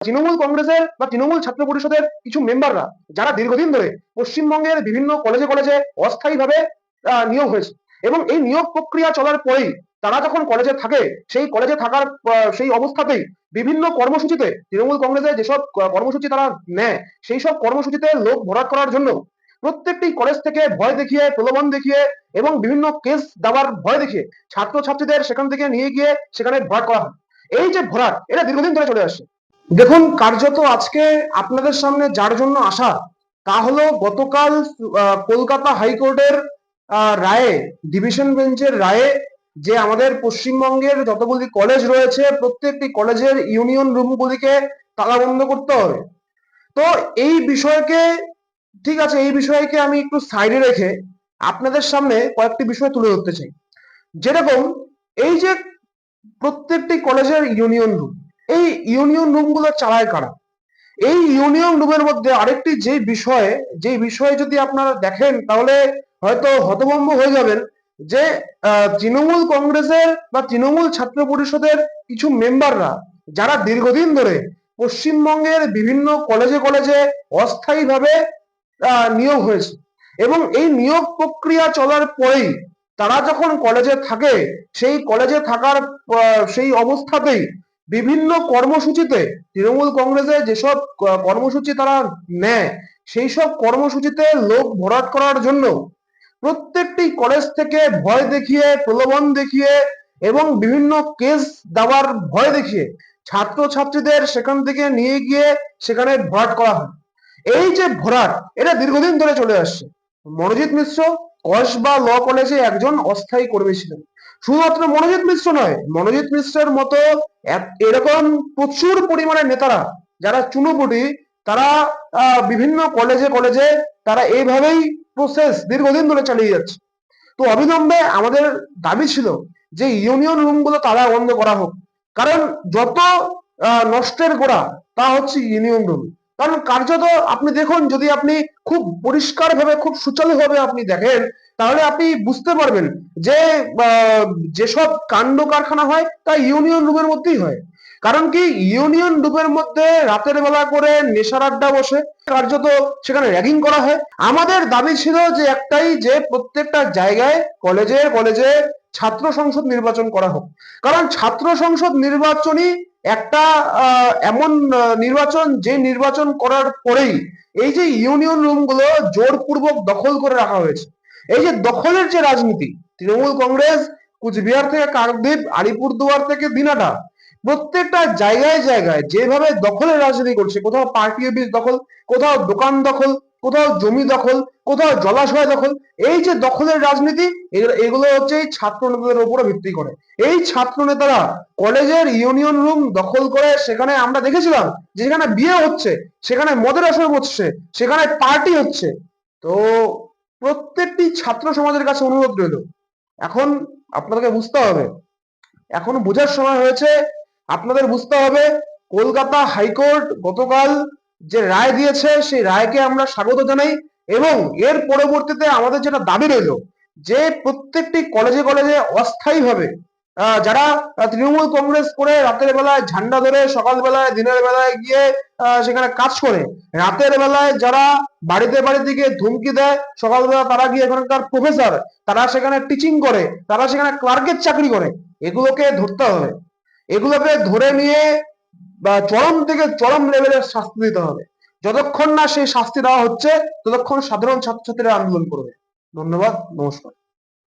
তৃণমূল কংগ্রেসের বা তৃণমূল ছাত্র পরিষদের কিছু মেম্বাররা, যারা দীর্ঘদিন ধরে পশ্চিমবঙ্গের বিভিন্ন কলেজে কলেজে অস্থায়ীভাবে নিয়োগ হয়েছে এবং এই নিয়োগ প্রক্রিয়া চলার পরেই তারা যখন কলেজে থাকে, সেই কলেজে থাকার সেই অবস্থাতেই বিভিন্ন কর্মসূচিতে তৃণমূল কংগ্রেসের যেসব কর্মসূচি তারা নেয়, সেই সব কর্মসূচিতে লোক ভরাট করার জন্য প্রত্যেকটি কলেজ থেকে ভয় দেখিয়ে, প্রলোভন দেখিয়ে এবং বিভিন্ন কেস দেওয়ার ভয় দেখিয়ে ছাত্রছাত্রীদের সেখান থেকে নিয়ে গিয়ে সেখানে ভরাট করা হয়। এই যে ভরাট, এটা দীর্ঘদিন ধরে চলে আসছে। দেখুন, কার্যত আজকে আপনাদের সামনে যার জন্য আসা তা হলো গতকাল কলকাতা হাইকোর্টের রায়ে, ডিভিশন বেঞ্চের রায়ে যে আমাদের পশ্চিমবঙ্গের যতগুলি কলেজ রয়েছে, প্রত্যেকটি কলেজের ইউনিয়ন রুমগুলিকে তালাবন্ধ করতে হবে। তো এই বিষয়কে, ঠিক আছে, এই বিষয়কে আমি একটু সাইডে রেখে আপনাদের সামনে কয়েকটি বিষয় তুলে ধরতে চাই। যেরকম, এই যে প্রত্যেকটি কলেজের ইউনিয়ন রুম এই ইউনিয়ন রুমগুলো চালায় কারা? এই ইউনিয়ন রুমের মধ্যে আরেকটি যে বিষয়ে যে বিষয়ে যদি আপনারা দেখেন, তাহলে হয়তো হতভম্ব হয়ে যাবেন যে তৃণমূল কংগ্রেসের বা তৃণমূল ছাত্র পরিষদের কিছু মেম্বাররা যারা দীর্ঘদিন ধরে পশ্চিমবঙ্গের বিভিন্ন কলেজে কলেজে অস্থায়ীভাবে নিয়োগ হয়েছে এবং এই নিয়োগ প্রক্রিয়া চলার পরেই তারা যখন কলেজে থাকে, সেই কলেজে থাকার সেই অবস্থাতেই বিভিন্ন কর্মসূচিতে তৃণমূল কংগ্রেসের যেসব কর্মসূচি তারা নেয় সেই সব কর্মসূচিতে লোক ভরাট করার জন্য প্রত্যেকটি কলেজ থেকে ভয় দেখিয়ে, প্রলোভন দেখিয়ে এবং বিভিন্ন কেস দেওয়ার ভয় দেখিয়ে ছাত্রছাত্রীদের সেখান থেকে নিয়ে গিয়ে সেখানে ভরাট করা হয়। এই যে ভরাট, এটা দীর্ঘদিন ধরে চলে আসছে। মনোজিৎ মিশ্র, কসবা ল কলেজে একজন অস্থায়ী কর্মী ছিলেন। শুধুমাত্র মনোজিৎ মিশ্র নয়, মনোজিৎ মিশ্রের মতো এরকম প্রচুর পরিমাণে নেতারা, যারা চুনোপুটি, তারা বিভিন্ন কলেজে কলেজে তারা এইভাবেই প্রসেস দীর্ঘদিন ধরে চালিয়ে যাচ্ছে। তো অবিলম্বে আমাদের দাবি ছিল যে ইউনিয়ন রুমগুলো তালা বন্ধ করা হোক। কারণ যত নষ্টের গোড়া, তা হচ্ছে ইউনিয়ন রুম কারণ কার্যত আপনি দেখুন, যদি আপনি খুব পরিষ্কার ভাবে খুব সুচারুভাবে আপনি দেখেন তাহলে আপনি বুঝতে পারবেন যে যেসব কাণ্ড কারখানা হয়, তা ইউনিয়ন রুমের মধ্যেই হয়। কারণ কি, ইউনিয়ন রুমের মধ্যে রাতের বেলা করে নেশার আড্ডা বসে, কার্যত সেখানে র্যাগিং করা হয়। আমাদের দাবি ছিল যে একটাই, যে প্রত্যেকটা জায়গায় কলেজে কলেজে ছাত্র সংসদ নির্বাচন করা হোক। কারণ ছাত্র সংসদ নির্বাচনই একটা এমন নির্বাচন যে নির্বাচন করার পরেই এই যে ইউনিয়ন রুমগুলো জোরপূর্বক দখল করে রাখা হয়েছে। এই যে দখলের যে রাজনীতি, তৃণমূল কংগ্রেস, কুচবিহার থেকে কাকদ্বীপ, আলিপুরদুয়ার থেকে দিনাটা, প্রত্যেকটা জায়গায় জায়গায় যেভাবে দখলের রাজনীতি করছে, কোথাও পার্টি অফিস দখল, কোথাও দোকান দখল, কোথাও জমি দখল, কোথাও জলাশয় দখল, এই যে দখলের রাজনীতি এগুলো- হচ্ছে এই ছাত্র নেতাদের উপরে ভিত্তি করে। এই ছাত্র নেতারা কলেজের ইউনিয়ন রুম দখল করে সেখানে আমরা দেখেছিলাম যে সেখানে বিয়ে হচ্ছে, সেখানে মদের আসর বসছে, সেখানে পার্টি হচ্ছে। তো প্রত্যেকটি ছাত্র সমাজের কাছে অনুরোধ রইল। এখন আপনাদেরকে বুঝতে হবে, এখন বোঝার সময় হয়েছে, আপনাদের বুঝতে হবে কলকাতা হাইকোর্ট গতকাল যে রায় দিয়েছে, সেই রায়কে আমরা স্বাগত জানাই এবং এর পরবর্তীতে আমাদের যেটা দাবি রইল যে প্রত্যেকটি কলেজে কলেজে অস্থায়ীভাবে যারা তৃণমূল কংগ্রেস করে রাতের বেলায় ঝান্ডা ধরে, সকাল বেলায়, দিনের বেলায় গিয়ে সেখানে কাজ করে, রাতের বেলায় যারা বাড়িতে বাড়িতে গিয়ে ধুমকি দেয় সকালবেলা তারা গিয়ে এখানকার প্রফেসর তারা সেখানে টিচিং করে, তারা সেখানে ক্লার্কের চাকরি করে, এগুলোকে ধরতে হবে। এগুলোকে ধরে নিয়ে চরম থেকে চরম লেভেলের শাস্তি দিতে হবে। যতক্ষণ না সেই শাস্তি দেওয়া হচ্ছে, ততক্ষণ সাধারণ ছাত্রছাত্রীরা আন্দোলন করবে। ধন্যবাদ, নমস্কার।